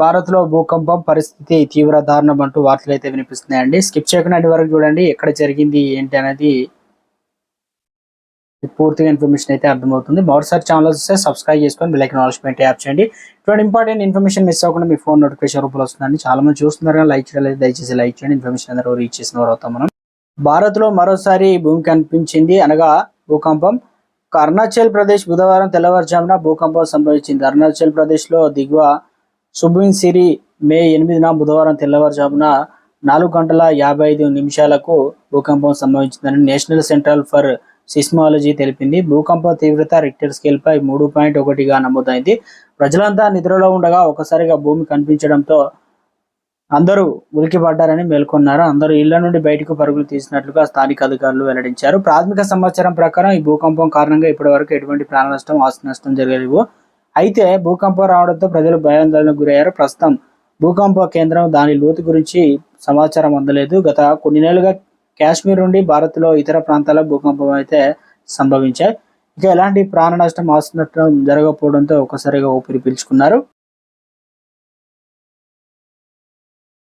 భారత్లో భూకంపం పరిస్థితి తీవ్ర దారుణం అంటూ వార్తలు అయితే వినిపిస్తున్నాయండి. స్కిప్ చేయకుండా వరకు చూడండి ఎక్కడ జరిగింది ఏంటి అనేది పూర్తిగా ఇన్ఫర్మేషన్ అయితే అర్థమవుతుంది. మరోసారి ఛానల్ వస్తే సబ్స్క్రైబ్ చేసుకొని బెల్ ఐకాన్ యాప్ చేయండి. ఇటువంటి ఇంపార్టెంట్ ఇన్ఫర్మేషన్ మిస్ అవ్వకుండా మీ ఫోన్ నోటిఫికేషన్ రూపంలో వస్తుందండి. చాలా మంది చూస్తున్నారు కానీ లైక్ చేయలేదు దయచేసి లైక్ చేయండి. ఇన్ఫర్మేషన్ అందరూ రీచ్ చేసిన వారు అవుతాం మనం. భారత్లో మరోసారి భూమి కనిపించింది అనగా భూకంపం. అరుణాచల్ ప్రదేశ్ బుధవారం తెల్లవారుజామున భూకంపం సంభవించింది. అరుణాచల్ ప్రదేశ్లో దిగువ సుబ్రీన్ సిరి మే ఎనిమిదిన బుధవారం తెల్లవారుజామున నాలుగు గంటల యాభై ఐదు నిమిషాలకు భూకంపం సంభవించిందని నేషనల్ సెంట్రల్ ఫర్ సిస్మాలజీ తెలిపింది. భూకంప తీవ్రత రిక్టర్ స్కేల్ పై మూడు పాయింట్ ఒకటిగా నమోదైంది. ప్రజలంతా నిద్రలో ఉండగా ఒకసారిగా భూమి కనిపించడంతో అందరూ ఉలికిపడ్డారని మేల్కొన్నారు. అందరూ ఇళ్ళ నుండి బయటకు పరుగులు తీసినట్లుగా స్థానిక అధికారులు వెల్లడించారు. ప్రాథమిక సమాచారం ప్రకారం ఈ భూకంపం కారణంగా ఇప్పటివరకు ఎటువంటి ప్రాణ నష్టం ఆస్తి నష్టం జరగలేవు అయితే భూకంపం రావడంతో ప్రజలు భయాందోళనకు గురయ్యారు. ప్రస్తుతం భూకంప కేంద్రం దాని లోతు గురించి సమాచారం అందలేదు. గత కొన్ని నెలలుగా కాశ్మీర్ నుండి భారత్లో ఇతర ప్రాంతాల భూకంపం అయితే సంభవించాయి. ఇక ఎలాంటి ప్రాణ నష్టం ఆస్తి జరగకపోవడంతో ఒక్కసారిగా ఊపిరి పీల్చుకున్నారు.